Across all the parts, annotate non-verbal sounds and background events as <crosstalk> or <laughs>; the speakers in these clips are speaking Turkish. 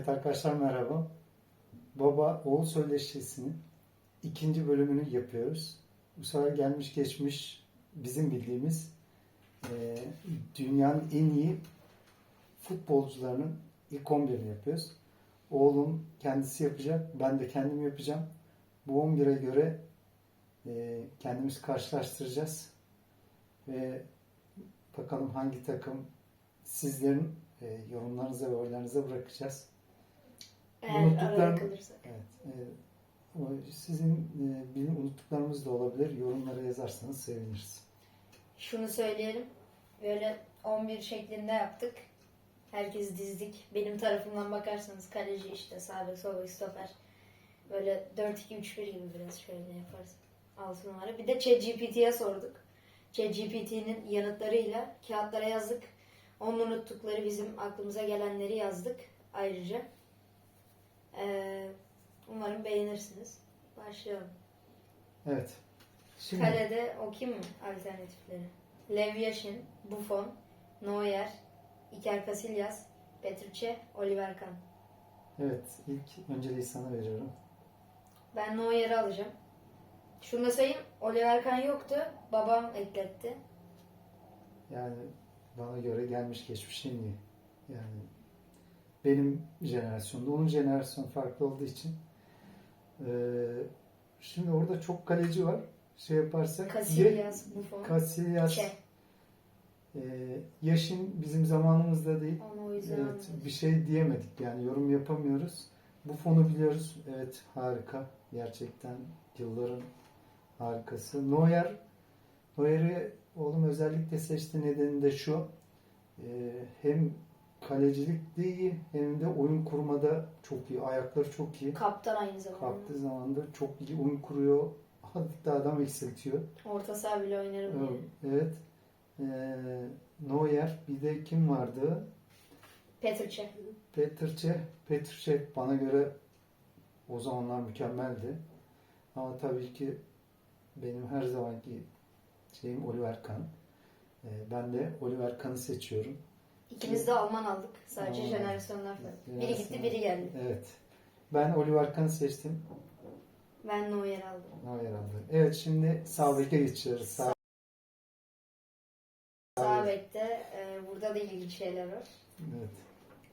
Evet arkadaşlar merhaba. Baba oğul söyleşisinin ikinci bölümünü yapıyoruz. Bu sefer gelmiş geçmiş bizim bildiğimiz e, dünyanın en iyi futbolcularının ilk 11'ini yapıyoruz. Oğlum kendisi yapacak, ben de kendim yapacağım. Bu 11'e göre e, kendimiz karşılaştıracağız. Ve bakalım hangi takım sizlerin e, yorumlarınıza ve oylarınıza bırakacağız. Eğer Unuttuklarım- kalırsak. Evet. e, sizin e, benim unuttuklarımız da olabilir. Yorumlara yazarsanız seviniriz. Şunu söyleyelim. Böyle 11 şeklinde yaptık. Herkes dizdik. Benim tarafımdan bakarsanız kaleci işte sağ bek, sol bek, stoper. Böyle 4-2-3-1 gibi biraz şöyle yaparız. 6 numara. Bir de ChatGPT'ye sorduk. ChatGPT'nin yanıtlarıyla kağıtlara yazdık. Onun unuttukları bizim aklımıza gelenleri yazdık ayrıca. Ee, umarım beğenirsiniz. Başlayalım. Evet. Şimdi Kalede o kim alternatifleri? Lev Yashin, Buffon, Neuer, Iker Casillas, Petrucci, Oliver Kahn. evet ilk önceliği sana veriyorum. Ben Neuer'i alacağım. Şunu da sayayım. Oliver Kahn yoktu. Babam ekletti. Yani bana göre gelmiş geçmiş en iyi. Yani benim jenerasyonda onun jenerasyon farklı olduğu için e, şimdi orada çok kaleci var. Şey yaparsak Casillas, Buffon, Casillas Çe. e, yaşın bizim zamanımızda değil. Onu o yüzden Evet, bir şey diyemedik yani yorum yapamıyoruz. Bu fonu biliyoruz. Evet harika. Gerçekten yılların harikası. Neuer Neuer'i oğlum özellikle seçti nedeni de şu. Ee, hem kalecilikte iyi hem de oyun kurmada çok iyi. Ayakları çok iyi. Kaptan aynı zamanda. Kalktığı zaman da çok iyi oyun kuruyor. Hatta adam eksiltiyor. Orta saha bile oynarım diye. Evet. Ee, Neuer bir de kim vardı? Petrucci. Petrçe, Petrçe bana göre o zamanlar mükemmeldi. Ama tabii ki benim her zamanki şeyim Oliver Kahn. Ee, ben de Oliver Kahn'ı seçiyorum. İkimiz de Alman aldık. Sadece Alman. jenerasyonlar farklı. Biri gitti, biri geldi. Evet. Ben Oliver Kahn'ı seçtim. Ben Neuer aldım. Neuer aldı. Evet şimdi sağ beke geçiyoruz. Sağ, Sağ bekte e, burada da ilginç şeyler var. evet.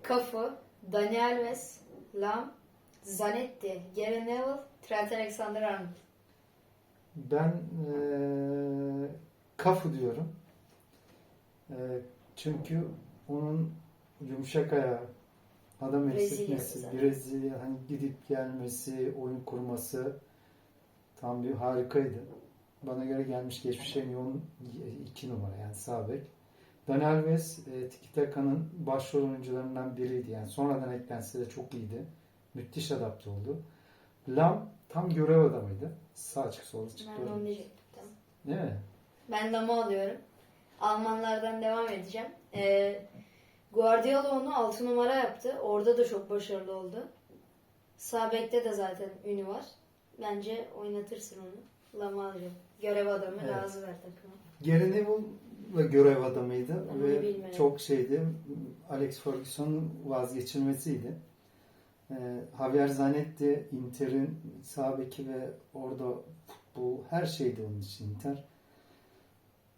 Cafu, Dani Alves, Lam, Zanetti, Gary Neville, Trent Alexander-Arnold. Ben eee Kafu diyorum. Eee, çünkü onun yumuşak ayağı, adam eksiltmesi. Brezilya hani gidip gelmesi, oyun kurması tam bir harikaydı. Bana göre gelmiş geçmiş en yoğun iki numara yani sağ bek. Dani Alves e, Tiki Taka'nın başrol oyuncularından biriydi. Yani sonradan eklense de çok iyiydi. Müthiş adapte oldu. Lam tam görev adamıydı. Sağ açık sol açık. Ben onu diyecektim. Değil mi? Ben Lam'ı alıyorum. Almanlardan devam edeceğim. E, Guardiola onu 6 numara yaptı. Orada da çok başarılı oldu. Sağ bekte de zaten ünü var. Bence oynatırsın onu. Alacağım. Görev adamı Evet. lazım ver takıma. Gary Neville görev adamıydı onu ve bilmiyorum. çok şeydi. Alex Ferguson'un vazgeçilmesiydi. Ee, Javier Zanetti Inter'in sağ beki ve orada futbol her şeydi onun için Inter.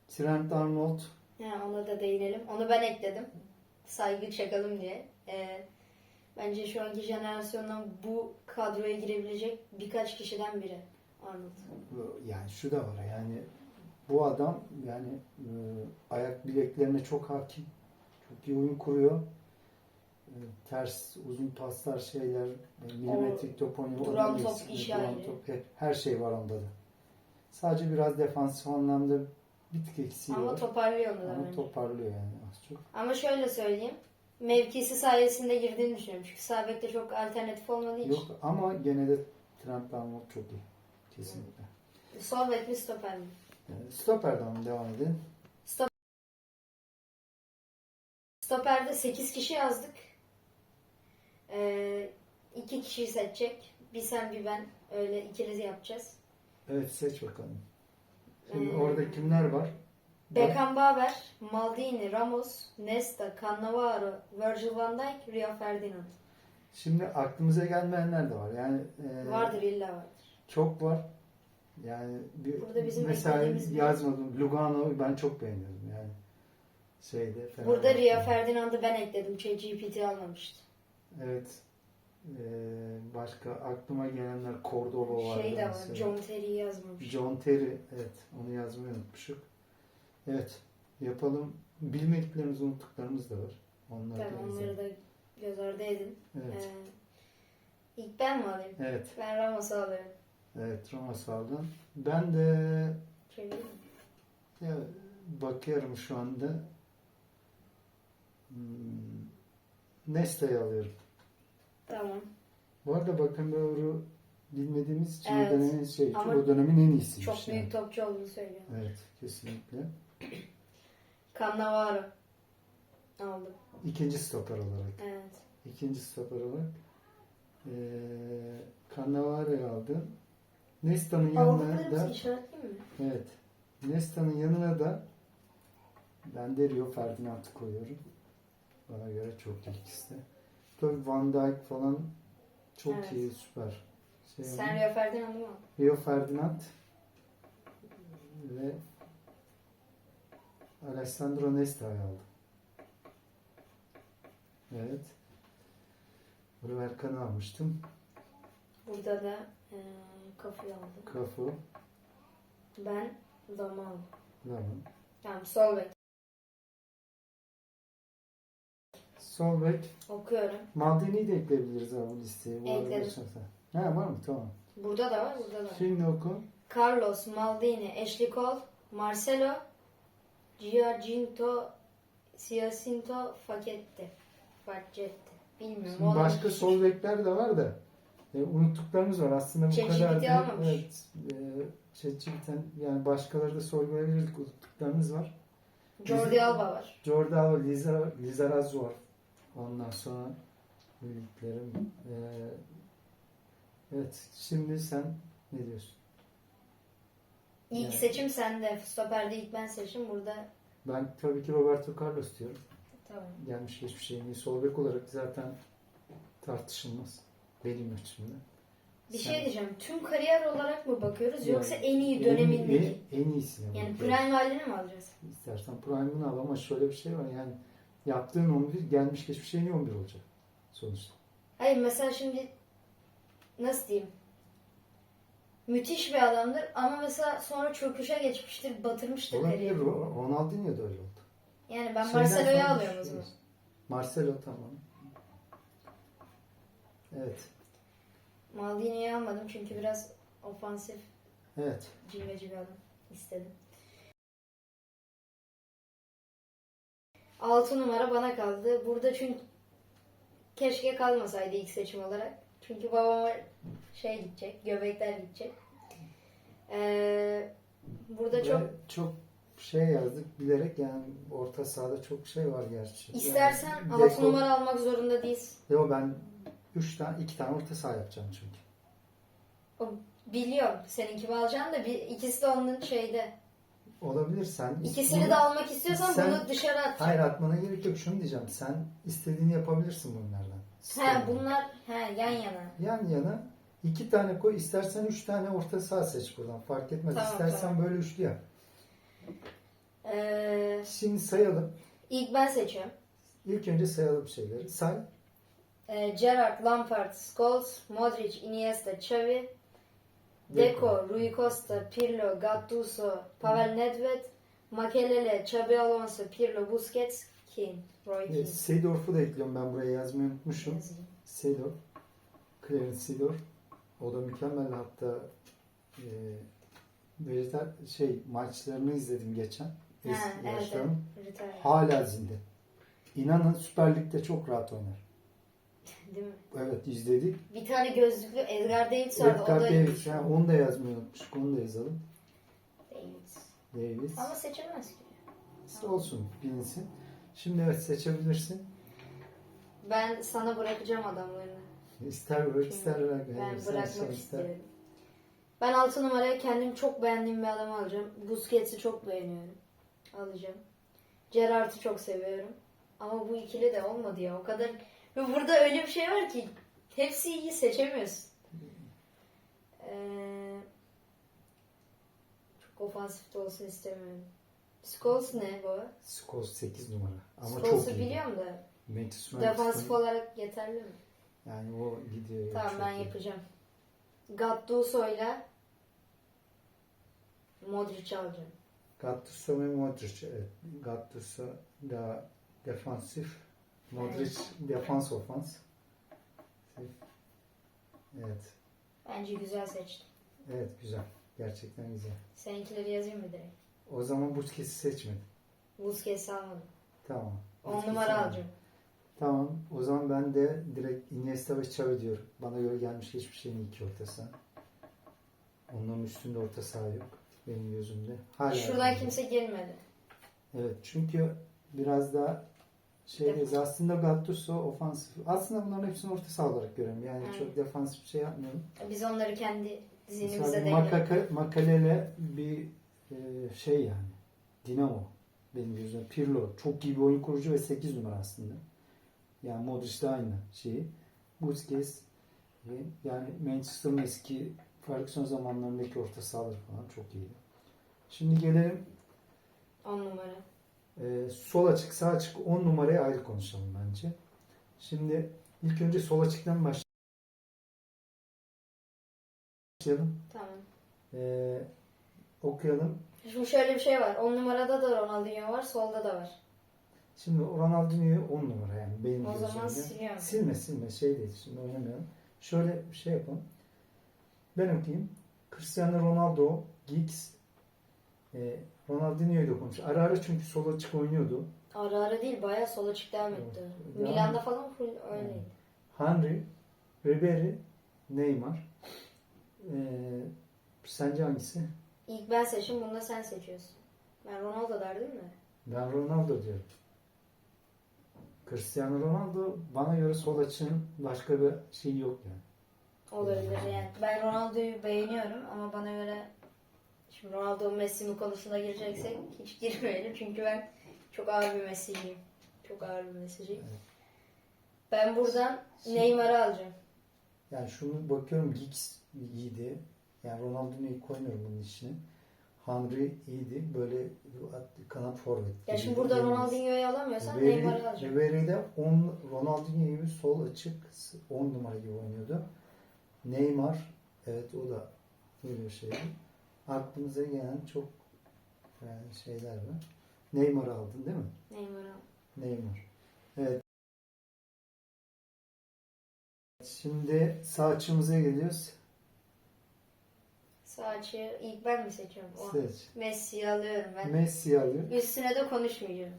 Trent Arnold Ha, ona da değinelim. Onu ben ekledim. Saygı çakalım diye. Ee, bence şu anki jenerasyondan bu kadroya girebilecek birkaç kişiden biri. Arnold. yani şu da var yani bu adam yani e, ayak bileklerine çok hakim. Çok iyi oyun kuruyor. E, ters uzun paslar şeyler e, milimetrik top oynuyor. duran top eksik, işi duran top, hep, her şey var onda da. Sadece biraz defansif anlamda bir tık eksiği Ama var. toparlıyor onu da Ama bence. toparlıyor yani az çok. Ama şöyle söyleyeyim. Mevkisi sayesinde girdiğini düşünüyorum. Çünkü sağ bekte çok alternatif olmadığı için. Yok ama gene de Trent Arnold çok iyi. Kesinlikle. Sol bek mi stoper mi? E, Stoper'den devam edelim. Stoperde 8 kişi yazdık. Ee, iki kişiyi seçecek. Bir sen bir ben. Öyle ikiniz yapacağız. Evet seç bakalım. Şimdi Hmm. orada kimler var? Beckenbauer, Maldini, Ramos, Nesta, Cannavaro, Virgil van Dijk, Rio Ferdinand. Şimdi aklımıza gelmeyenler de var. Yani e, Vardır illa vardır. çok var. Yani bir, Burada bizim mesela beklediğimiz bir- yazmadım. Lugano'yu ben çok beğeniyorum yani. Şeyde. Burada Rio Ferdinand'ı ben ekledim. ChatGPT almamıştı. Evet. Ee, başka aklıma gelenler Cordoba var. Şey de var. mesela. John Terry yazmamış. John Terry. Evet. Onu yazmayı unutmuşuk. Evet. Yapalım. Bilmediklerimiz, unuttuklarımız da var. Onları da Tabii yazalım. onları da göz ardı edin. Evet. Ee, ilk ben mi alayım? Evet. Ben Ramos'u alıyorum. Evet. Roma sağdan. Ben de mi? ya, bakıyorum şu anda. Hmm, Nesta'yı alıyorum. Tamam. Bu arada bakın doğru bilmediğimiz için Evet. o dönemin, şey, Ama o dönemin en iyisiymiş. Çok yani. büyük topçu olduğunu söylüyor. Evet. Kesinlikle. <clears throat> Cannavaro aldım. İkinci stoper olarak. Evet. İkinci stoper olarak ee, Cannavaro'yu aldım. Nesta'nın yanına Aldıklarımızı da işaretleyeyim mi? evet. Nesta'nın yanına da ben de Rio Ferdinand'ı koyuyorum. Bana göre çok iyi ikisi de. Tabii Van Dijk falan çok Evet. iyi, süper. Şey Sen Rio Ferdinand'ı mı? Rio Ferdinand ve Alessandro Nesta'yı aldım. Evet. Bunu Erkan'ı almıştım. Burada da e, kafayı aldım. Kafu. Ben Dama aldım. Tamam sol bek. Sol bek. Okuyorum. Maldini'yi de ekleyebiliriz abi bu listeye. Bu arada Ekledim. Ha var mı? Tamam. Burada da var, burada da var. Şimdi oku. Carlos, Maldini, Ashley Cole, Marcelo, Giorginto, Siacinto, Facchetti. Facchetti. Bilmiyorum. Şimdi başka hiç- sol bekler de var da e, unuttuklarımız var. Aslında bu ChatGPT kadar değil. almamış. Evet. E, ChatGPT'den yani başkaları da sorgulayabilirdik. Unuttuklarımız var. Jordi Alba var. Jordao, Liza, Lizarazu var. Ondan sonra bildiklerim. Ee, evet, şimdi sen ne diyorsun? İlk Evet. seçim sende. Stoper'de ilk ben seçtim. Burada Ben tabii ki Roberto Carlos diyorum. tamam. Gelmiş geçmiş şeyin iyi. Sol bek olarak zaten tartışılmaz. Benim açımdan. Bir Sen- şey diyeceğim. Tüm kariyer olarak mı bakıyoruz Yani yoksa en iyi dönemindeki? en, en iyisini Yani bakıyoruz. prime halini mi alacağız? İstersen prime'ını al ama şöyle bir şey var yani yaptığın 11 gelmiş geçmiş en iyi 11 olacak sonuçta. Hayır mesela şimdi nasıl diyeyim? Müthiş bir adamdır ama mesela sonra çöküşe geçmiştir, batırmıştır Olabilir. kariyerini. Ro- Ronaldinho da öyle oldu. Yani ben Şeyden Marcelo'yu sonra alıyorum o zaman. düşünüyoruz. Marcelo tamam. Evet. Maldini'yi almadım çünkü biraz ofansif, Evet. cilveci bir adam istedim. 6 numara bana kaldı. Burada çünkü keşke kalmasaydı ilk seçim olarak. Çünkü babama şey gidecek, göbekler gidecek. Ee, burada Ve çok çok şey yazdık bilerek yani orta sahada çok şey var gerçi. istersen Yani 6 Deco- numara almak zorunda değilsin. Yo ben 3 tane 2 tane orta saha yapacağım çünkü. O, biliyorum seninki alacaksın da bir, ikisi de onun şeyde. Olabilir sen. İkisini bunu- de almak istiyorsan Sen- bunu dışarı at. Hayır atmana gerek yok. Şunu diyeceğim. Sen istediğini yapabilirsin bunlardan. He bunlar he yan yana. Yan yana iki tane koy. istersen üç tane orta saha seç buradan. Fark etmez. Tamam, İstersen tamam. böyle üçlü yap. Ee, Şimdi sayalım. ilk ben seçiyorum. İlk önce sayalım şeyleri. Say. Ee, Gerrard, Lampard, Scholes, Modric, Iniesta, Xavi, Deco, Rui Costa, Pirlo, Gattuso, Pavel Nedved, Makelele, Xabi Alonso, Pirlo, Busquets, Keane, Roy Keane. Seedorf'u da ekliyorum. Ben buraya yazmayı unutmuşum. Yazayım. Seedorf. Clarence Seedorf. O da mükemmel. Hatta e, vejetar şey maçlarını izledim geçen. Ha, Eski evet, evet. Retire. Hala zinde. İnanın Süper Lig'de çok rahat oynar. Değil mi? Evet izledik. Bir tane gözlüklü Edgar Davids vardı. Edgar da Davis. Ha, onu da yazmayı unutmuştuk. Onu da yazalım. Davids. Davis. Ama seçilmez ki. Olsun bilinsin. Şimdi evet seçebilirsin. Ben sana bırakacağım adamlarını. İster bırak ister bırak. Ben Yani bırakmak istiyorum. Ben 6 numaraya kendim çok beğendiğim bir adamı alacağım. Busquets'i çok beğeniyorum. Alacağım. Gerrard'ı çok seviyorum. Ama bu ikili de olmadı ya. O kadar... Ve burada öyle bir şey var ki Hepsi iyi seçemiyorsun. Ee, çok ofansif de olsun istemiyorum. Scholes ne bu? Scholes 8 numara. Ama Scholes'u çok iyi. biliyorum da Manchester defansif olarak yeterli mi? Yani o gidiyor. Tamam ben iyi. yapacağım. Gattuso'yla Modric alacağım. Gattuso ve Modric. Evet. Gattuso da defansif. Modric defans ofans. Evet. Bence güzel seçtim. Evet güzel. Gerçekten güzel. Seninkileri yazayım mı direkt? O zaman Busquets'i seçmedim. Busquets'i almadım. Tamam. 10 Busquets'i numara alacağım. Tamam. O zaman ben de direkt Iniesta ve Xavi diyorum. Bana göre gelmiş hiçbir şeyin iki orta saha. Onların üstünde orta saha yok. Benim gözümde. Hala Şuradan kimse girmedi. Evet çünkü biraz daha şeydeyiz. Aslında Gattuso ofansif. Aslında bunların hepsini orta saha olarak görüyorum. Yani Aynen. çok defansif bir şey yapmıyorum. Biz onları kendi zihnimize denk Makaka, Makalele bir e, şey yani. Dinamo. Benim gözümde. Pirlo. Çok iyi bir oyun kurucu ve 8 numara aslında. Yani Modric de aynı şeyi. Busquets yani Manchester'ın eski Ferguson zamanlarındaki orta sahaları falan çok iyiydi. Şimdi gelelim 10 numara. Ee, sol açık, sağ açık 10 numaraya ayrı konuşalım bence. Şimdi ilk önce sol açıktan başlayalım. Tamam. Ee, okuyalım. Şimdi şöyle bir şey var. 10 numarada da Ronaldinho var, solda da var. Şimdi Ronaldinho'yu 10 numara yani benim O zaman gözümde. siliyorum. Silme silme şey değil şimdi oynamayalım. Şöyle bir şey yapalım. Ben okuyayım. Cristiano Ronaldo, Giggs, e, Ronaldinho'yu da konuş. Ara ara çünkü sol açık oynuyordu. Ara ara değil, bayağı sola çık devam etti. Devam- Milan'da falan full öyleydi. Henry, Ribery, Neymar. Ee, sence hangisi? İlk ben seçim, bunu da sen seçiyorsun. Ben Ronaldo derdim mi? Ben Ronaldo diyorum. Cristiano Ronaldo bana göre sol açığın başka bir şeyi yok yani. Olabilir yani. Ben Ronaldo'yu beğeniyorum ama bana göre şimdi Ronaldo Messi mi konusuna gireceksek hiç girmeyelim. Çünkü ben çok ağır bir Messi'ciyim. Çok ağır bir Messi'ciyim. Evet. Ben buradan Neymar'ı alacağım. Yani şunu bakıyorum Giggs iyiydi. Yani Ronaldinho'yu koymuyorum bunun içine. Henry iyiydi. Böyle kanat forvet. Ya şimdi burada Ronaldinho'yu alamıyorsan Ribery- Neymar'ı alacağım. Ribery'de 10 Ronaldinho gibi sol açık 10 numara gibi oynuyordu. Neymar evet o da böyle bir şeydi. Aklımıza gelen çok yani şeyler var. Neymar'ı aldın değil mi? Neymar'ı al. Neymar. Evet. Şimdi sağ açımıza geliyoruz. Sağ açığı ilk ben mi seçiyorum? O. Seç. Messi'yi alıyorum ben. Messi alıyor. Üstüne de konuşmayacağım.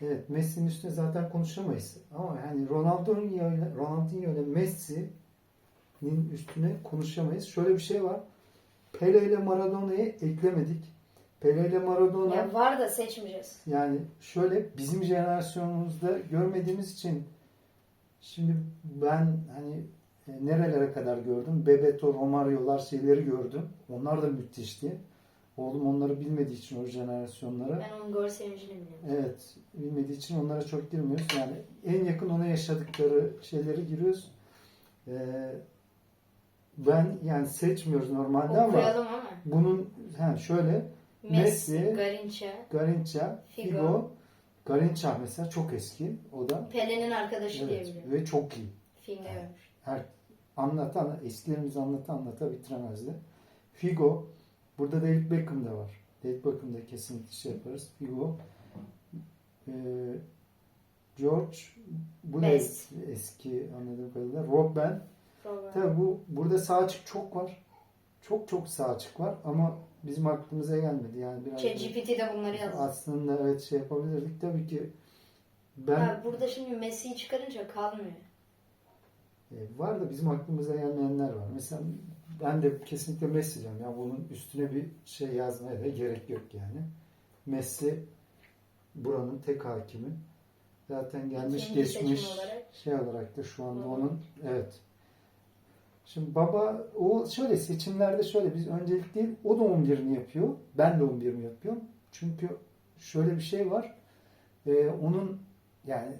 Evet Messi'nin üstüne zaten konuşamayız. Ama yani Ronaldinho ile Ronaldinho ile Messi'nin üstüne konuşamayız. Şöyle bir şey var. Pele ile Maradona'yı eklemedik. Pele ile Maradona Ya var da seçmeyeceğiz. yani şöyle bizim jenerasyonumuzda görmediğimiz için şimdi ben hani e, nerelere kadar gördüm? Bebeto, Romario'lar şeyleri gördüm. Onlar da müthişti. Oğlum onları bilmediği için o jenerasyonlara Ben onun gol sevincini biliyorum. Evet, bilmediği için onlara çok girmiyoruz. Yani en yakın ona yaşadıkları şeyleri giriyoruz. Ee, ben yani seçmiyoruz normalde ama Okuyalım ama. bunun ha, şöyle Messi, Messi, Garinca, Garinca, Figo. Figo, Garinca mesela çok eski o da. Pele'nin arkadaşı Evet, biliyorum. ve çok iyi. Görmüş. Her anlata anlata eskilerimiz anlata anlata bitiremezdi. Figo burada David Beckham da var. David Beckham da kesinlikle şey yaparız. Figo e, George bu da Best. eski, eski anladığım kadarıyla. Robben Robert. tabi bu burada sağ açık çok var. Çok çok sağ açık var ama bizim aklımıza gelmedi. Yani biraz ChatGPT de bunları yazdı. aslında evet şey yapabilirdik. Tabii ki ben Ha, burada şimdi Messi'yi çıkarınca kalmıyor. E, Var da bizim aklımıza gelmeyenler var. Mesela ben de kesinlikle Messi diyeceğim. Ya bunun üstüne bir şey yazmaya da gerek yok yani. Messi buranın tek hakimi. Zaten gelmiş İkinci geçmiş olarak. şey olarak da şu anda Hı. onun evet. Şimdi baba o şöyle seçimlerde şöyle biz öncelik değil o da 11'ini yapıyor. Ben de 11'imi yapıyorum. Çünkü şöyle bir şey var. E, onun yani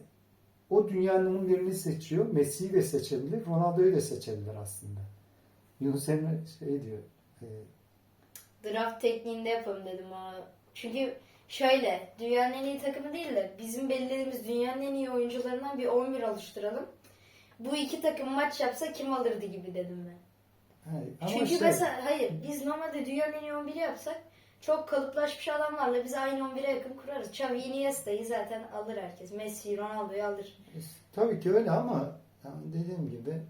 o dünyanın birini seçiyor. Messi'yi de seçebilir, Ronaldo'yu da seçebilir aslında. Yunus Emre şey diyor. e, Draft tekniğinde yapalım dedim ama. Çünkü şöyle dünyanın en iyi takımı değil de bizim belirlediğimiz dünyanın en iyi oyuncularından bir 11 oluşturalım. Bu iki takım maç yapsa kim alırdı gibi dedim ben. hayır, ama Çünkü şey, mesela hayır biz normalde dünyanın en iyi 11'i yapsak çok kalıplaşmış adamlarla biz aynı 11'e yakın kurarız. Xavi Iniesta'yı zaten alır herkes. Messi, Ronaldo'yu alır. tabii ki öyle ama yani dediğim gibi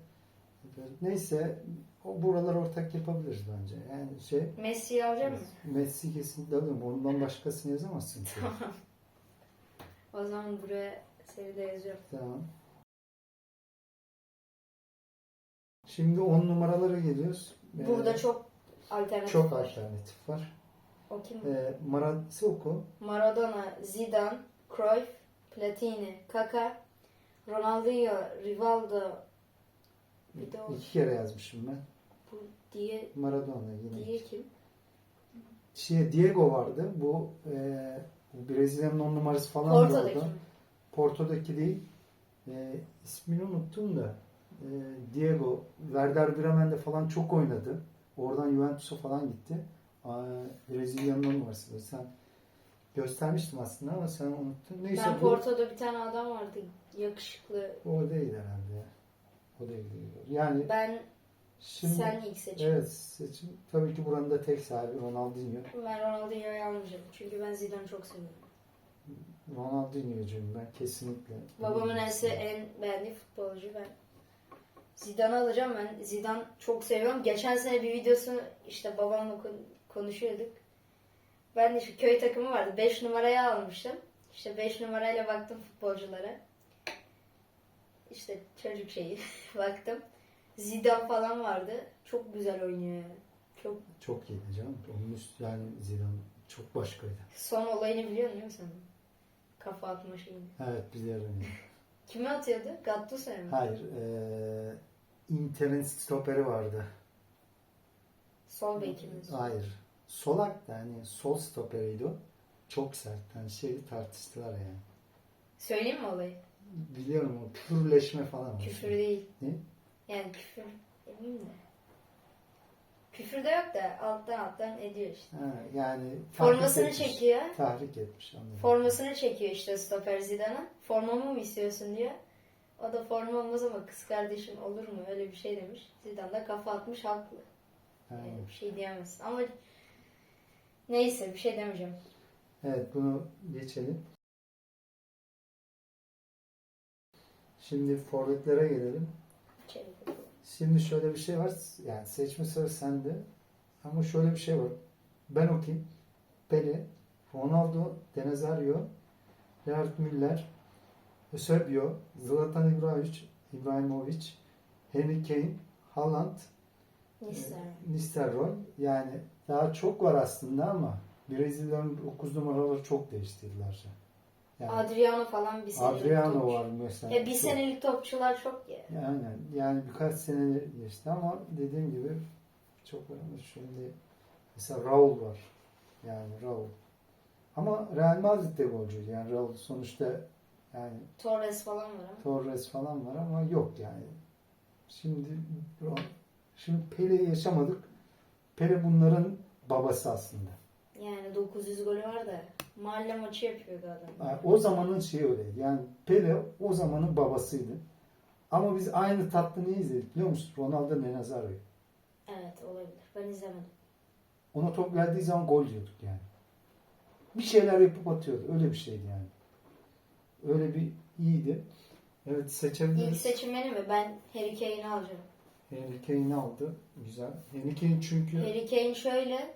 neyse o buralar ortak yapabiliriz bence. Yani şey Messi'yi alacak mısın? Messi kesinlikle alırım. Ondan başkasını yazamazsın ki. O zaman buraya seni de yazıyorum. Tamam. Şimdi 10 numaralara geliyoruz. Ee, Burada çok alternatif çok var. alternatif var. O kim? Ee, Marat'ı oku. Maradona, Zidane, Cruyff, Platini, Kaka, Ronaldinho, Rivaldo, bir de o İki kere yazmışım ben. bu diye Maradona yine. diye kim? Şey, Diego vardı. Bu, e, Brezilya'nın 10 numarası falan da Porto'daki orada. mi? Porto'daki değil. E, ismini unuttum da. E, Diego. Werder Bremen'de falan çok oynadı. Oradan Juventus'a falan gitti. Brezilya'nın 10 numarası. Sen göstermiştim aslında ama sen unuttun. Neyse Ben bu, Porto'da bir tane adam vardı yakışıklı. o değil herhalde. O değil. Yani Ben şimdi sen ilk seçim. evet seçim tabii ki buranın da tek sahibi Ronaldinho. Ben Ronaldinho'yu almayacağım. Çünkü ben Zidane'ı çok seviyorum. Ronaldinho'cuyum ben kesinlikle. Babamın en, en beğendiği futbolcu ben. Zidane'ı alacağım ben. Zidane çok seviyorum. Geçen sene bir videosu işte babamla kon- konuşuyorduk. Ben de şu köy takımı vardı. 5 numaraya almıştım. İşte 5 numarayla baktım futbolculara. İşte çocuk şeyi <laughs> baktım. Zidane falan vardı. Çok güzel oynuyor. Çok Çok iyiydi canım. Onun üst, yani Zidane çok başkaydı. son olayını değil mi sen? Kafa atma şeyini. Evet biliyorum. Kime atıyordu? Gattuso'ya mı? Hayır. eee Inter'in stoperi vardı. Sol bekimiz. Hayır. Solak da yani sol stoperiydi o. Çok sert. Yani şeyi tartıştılar yani. Söyleyeyim mi olayı? Biliyorum o küfürleşme falan. Küfür değil. Ne? Yani küfür eminim de. Küfür de yok da alttan alttan ediyor işte. Ha, yani tahrik Formasını etmiş. çekiyor. Tahrik etmiş anladım. Formasını çekiyor işte stoper Zidane'a. Formamı mı istiyorsun diyor. O da forma olmaz ama kız kardeşim olur mu öyle bir şey demiş. Zidane da kafa atmış haklı. Ha, Yani bir şey diyemezsin ama neyse bir şey demeyeceğim. Evet bunu geçelim. Şimdi forvetlere gelelim. Çevir. Şimdi şöyle bir şey var. Yani seçme sırası sende. Ama şöyle bir şey var. Ben okuyayım. Pele, Ronaldo, Denazario, Gerard Müller, Eusebio, Zlatan İbrahimovic, İbrahimovic, Harry Kane, Haaland, e, Nistelrooy. Yani daha çok var aslında ama Brezilya'nın 9 numaraları çok değiştirdiler. Yani Adriano falan bir senelik Adriano topçu. var mesela. Ya bir Çok- senelik topçular çok ya. yani, yani birkaç sene geçti ama dediğim gibi çok önemli. Şimdi mesela Raul var. Yani Raul. Ama Real Madrid'de golcüydü. Yani Raul sonuçta yani Torres falan var ama. Torres falan var ama yok yani. Şimdi şimdi Pele'yi yaşamadık. Pele bunların babası aslında. Yani 900 golü var da mahalle maçı yapıyordu adam. Yani o zamanın şeyi öyleydi. Yani Pele o zamanın babasıydı. Ama biz aynı tatlıyı izledik biliyor musun? Ronaldo ve Nazario'yu. Evet olabilir. Ben izlemedim. Ona top geldiği zaman gol diyorduk yani. Bir şeyler yapıp atıyordu. Öyle bir şeydi yani. Öyle bir iyiydi. Evet İlk seçebiliriz. seçim benim mi? Ben Harry Kane'i alacağım. Harry Kane'i aldı. Güzel. Harry Kane çünkü Harry Kane şöyle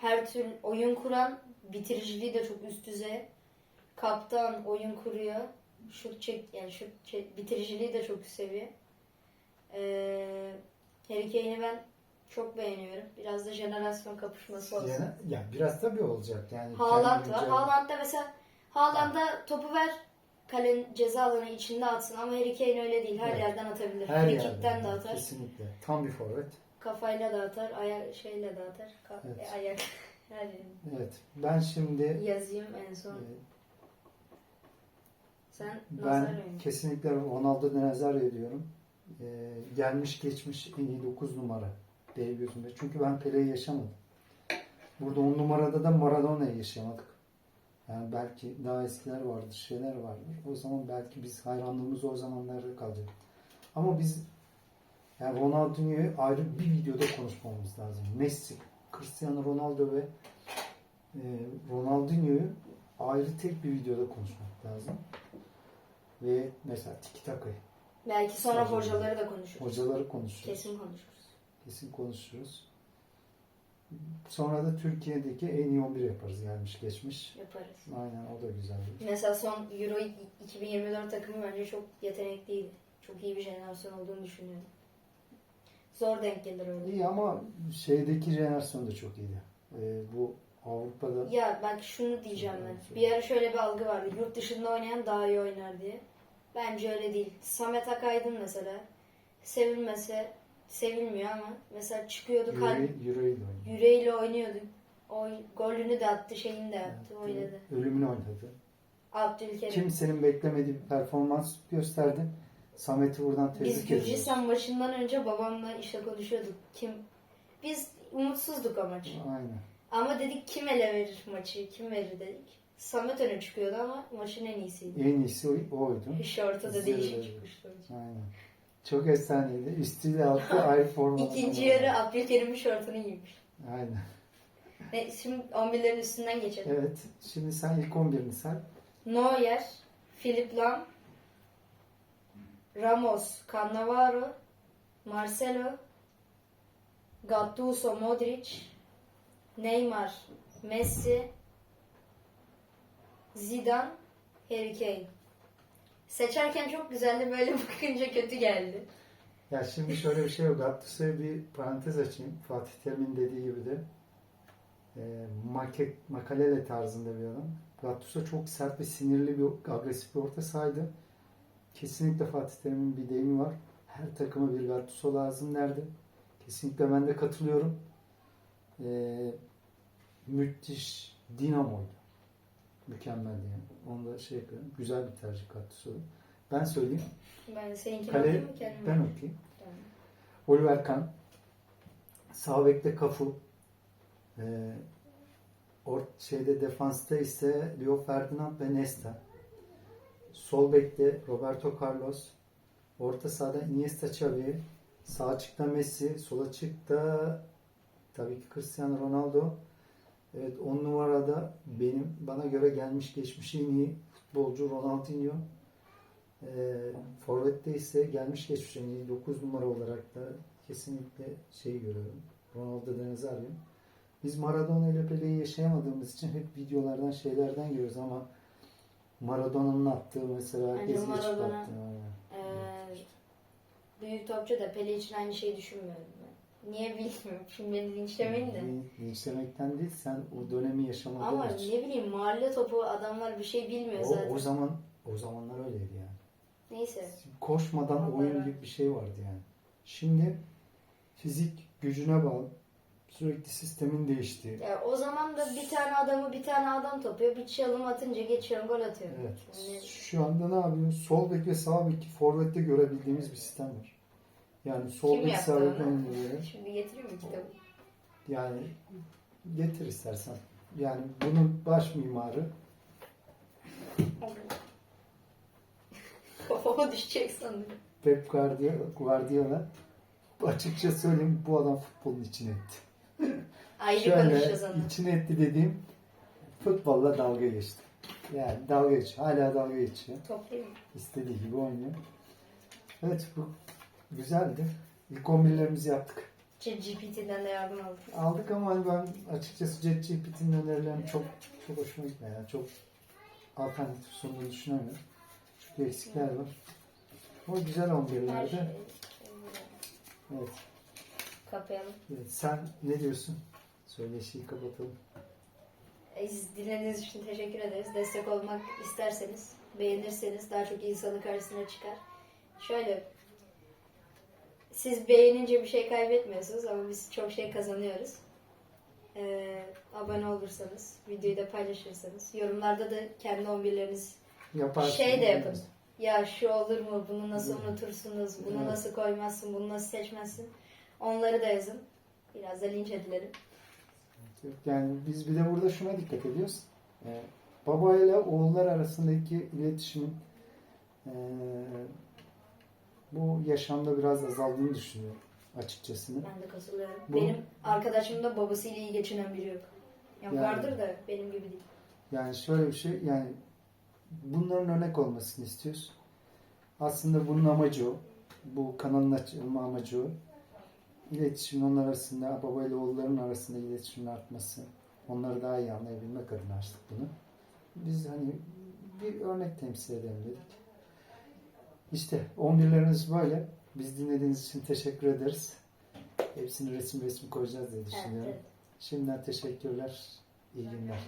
her türlü oyun kuran bitiriciliği de çok üst düzey. Kaptan oyun kuruyor. Şut çek yani şut çek, bitiriciliği de çok üst seviye. Ee, Harry Kane'i ben çok beğeniyorum. Biraz da jenerasyon kapışması olsun. yani, ya biraz tabii olacak yani. Haaland var. Haaland'da mesela Haaland'a topu ver kalenin ceza alanı içinde atsın ama Harry Kane öyle değil. Her Evet. yerden atabilir. Her Free yerden kick'ten de atar. Kesinlikle. Tam bir forvet. Kafayla da atar. Ayak şeyle de atar. Ka- Evet. Ayak her. Evet. Ben şimdi Yazayım en son. e, Sen Ben Nazario. kesinlikle Ronaldo Nazario diyorum. Ee, gelmiş geçmiş en iyi 9 numara değil gözümde. Çünkü ben Pele'yi yaşamadım. Burada 10 numarada da Maradona'yı yaşamadık. Yani belki daha eskiler vardır, şeyler vardır. O zaman belki biz hayranlığımız o zamanlarda kalacak. Ama biz yani Ronaldinho'yu ayrı bir videoda konuşmamız lazım. Messi, Cristiano Ronaldo ve e, Ronaldinho'yu ayrı tek bir videoda konuşmak lazım. Ve mesela Tiki Taka'yı. Belki sonra Sadece- hocaları da konuşuruz. Hocaları konuşuruz. Kesin konuşuruz. Kesin konuşuruz. Sonra da Türkiye'deki en iyi 11 yaparız gelmiş geçmiş. Yaparız. Aynen o da güzel. Mesela son Euro 2024 takımı bence çok yetenekliydi. Çok iyi bir jenerasyon olduğunu düşünüyorum. Zor denk gelir öyle. İyi ama şeydeki jenerasyon da çok iyiydi. Ee, bu Avrupa'da Ya bak şunu diyeceğim ben. Bir ara şöyle bir algı vardı. Yurt dışında oynayan daha iyi oynar diye. Bence öyle değil. Samet Akaydın mesela sevilmese sevilmiyor ama mesela çıkıyordu Euro ile oynadı. yüreğiyle oynuyordu. O golünü de attı, şeyini de yaptı, oynadı. Ölümünü oynadı. Abdülkerim. Kimsenin beklemediği bir performans gösterdi. Samet'i buradan tebrik Biz ediyoruz. Gürcistan maçından önce babamla işte konuşuyorduk. Kim biz umutsuzduk o maç. Aynen. Ama dedik kim ele verir maçı, kim verir dedik. Samet öne çıkıyordu ama maçın en iyisiydi. En iyisi oydu. <laughs> Şortu da Bizde de değişik çıkmıştı. Aynen. Çok efsaneydi. Üstüyle altı ayrı <laughs> formalar. İkinci yarı Abdülkerim'in şortunu giymiş. Aynen. Ne, şimdi 11'lerin üstünden geçelim. Evet. Şimdi sen ilk 11'ini say. Neuer, Philip Lam, Ramos, Cannavaro, Marcelo, Gattuso, Modric, Neymar, Messi, Zidane, Harry Kane. Seçerken çok güzeldi böyle <laughs> bakınca kötü geldi. Ya şimdi şöyle bir şey yok. Gattuso'ya bir parantez açayım. Fatih Terim'in dediği gibi de e, make, makalele tarzında bir adam. Gattuso çok sert ve sinirli bir agresif bir orta sahaydı. Kesinlikle Fatih Terim'in bir deyimi var. Her takıma bir Gattuso lazım derdi. Kesinlikle ben de katılıyorum. E, müthiş dinamoydu. Mükemmeldi yani. Onu da şey yapıyorum. Güzel bir tercih Gattuso'da. Ben söyleyeyim. Ben seninkini Kale okuyayım mı kendim? ben okuyayım. Tamam. Oliver Kahn. Sağ bekte Cafu. Ee, or şeyde defansta ise Leo Ferdinand ve Nesta. Sol bekte Roberto Carlos. Orta sahada Iniesta Xavi. Sağ açıkta Messi. Sol açıkta tabii ki Cristiano Ronaldo. Evet 10 numarada benim bana göre gelmiş geçmiş en iyi futbolcu Ronaldinho. E, Forvet'te ise gelmiş geçmiş en iyi 9 numara olarak da kesinlikle şey görüyorum. Ronaldo de Nazario. Biz Maradona ile Pele'yi yaşayamadığımız için hep videolardan şeylerden görüyoruz ama Maradona'nın attığı mesela herkes geçip Maradona- attı. Aynen. Ee, büyük topçu da Pele için aynı şeyi düşünmüyorum ben. Niye bilmiyorum. <laughs> Şimdi beni linçlemeyin de. Lin- Linçlemekten değil sen o dönemi yaşamadığın Ama için. ne bileyim mahalle topu adamlar bir şey bilmiyor O, zaten. o zaman o zamanlar öyleydi yani. Neyse. Koşmadan Allah oyun gibi bir şey vardı yani. Şimdi fizik gücüne bağlı. Sürekli sistemin değiştiği. Ya o zaman da bir tane adamı bir tane adam topuyor. Bir çalım atınca geçiyorum gol atıyorum. Evet. Yani Şu anda ne yapıyor? Sol bek ve sağ beki forvette görebildiğimiz bir sistem var. Yani sol kim bek sağ bek oynuyor. Şimdi getireyim mi kitabı? Yani getir istersen. Yani bunun baş mimarı <laughs> Kafama düşecek sanırım. Pep Guardiola, Guardiola. Açıkça söyleyeyim bu adam futbolun içine etti. <clears throat> Ayrı Şöyle konuşacağız onu. içine etti dediğim futbolla dalga geçti. Yani dalga geçiyor. Hala dalga geçiyor. Toplayayım mı? İstediği gibi oynuyor. Evet bu güzeldi. İlk 11'lerimizi yaptık. GPT'den de yardım aldım. Aldık ama hani ben açıkçası ChatGPT'nin önerilerini çok çok hoşuma gitmiyor. Yani çok alternatif sunduğunu düşünemiyorum. Çünkü eksikler var. Ama güzel Her 11'lerde. şey. Evet. Kapayalım. evet. Sen ne diyorsun? Söyleşiyi kapatalım. E, siz Dinlediğiniz için teşekkür ederiz. Destek olmak isterseniz, beğenirseniz daha çok insanın karşısına çıkar. Şöyle, siz beğenince bir şey kaybetmiyorsunuz ama biz çok şey kazanıyoruz. Ee, abone olursanız, videoyu da paylaşırsanız, yorumlarda da kendi 11'leriniz Yaparsın. Şey de yapın. Ya şu olur mu? Bunu nasıl unutursunuz? Bunu Evet. nasıl koymazsın? Bunu nasıl seçmezsin? Onları da yazın. Biraz da linç edilelim. Yani biz bir de burada şuna dikkat ediyoruz. Ee, baba ile oğullar arasındaki iletişimin ee, bu yaşamda biraz azaldığını düşünüyorum açıkçası. Ben de katılıyorum. Bu- Benim arkadaşımda babasıyla iyi geçinen biri yok. Ya Yani- vardır da benim gibi değil. Yani şöyle bir şey yani bunların örnek olmasını istiyoruz. Aslında bunun amacı o. Bu kanalın açılma amacı o. İletişimin onlar arasında, baba ile oğulların arasında iletişimin artması. Onları daha iyi anlayabilmek adına açtık bunu. Biz hani bir örnek temsil edelim dedik. İşte 11'leriniz böyle. Biz dinlediğiniz için teşekkür ederiz. Hepsini resim resim koyacağız diye Evet, düşünüyorum. evet. Şimdiden teşekkürler. İyi günler.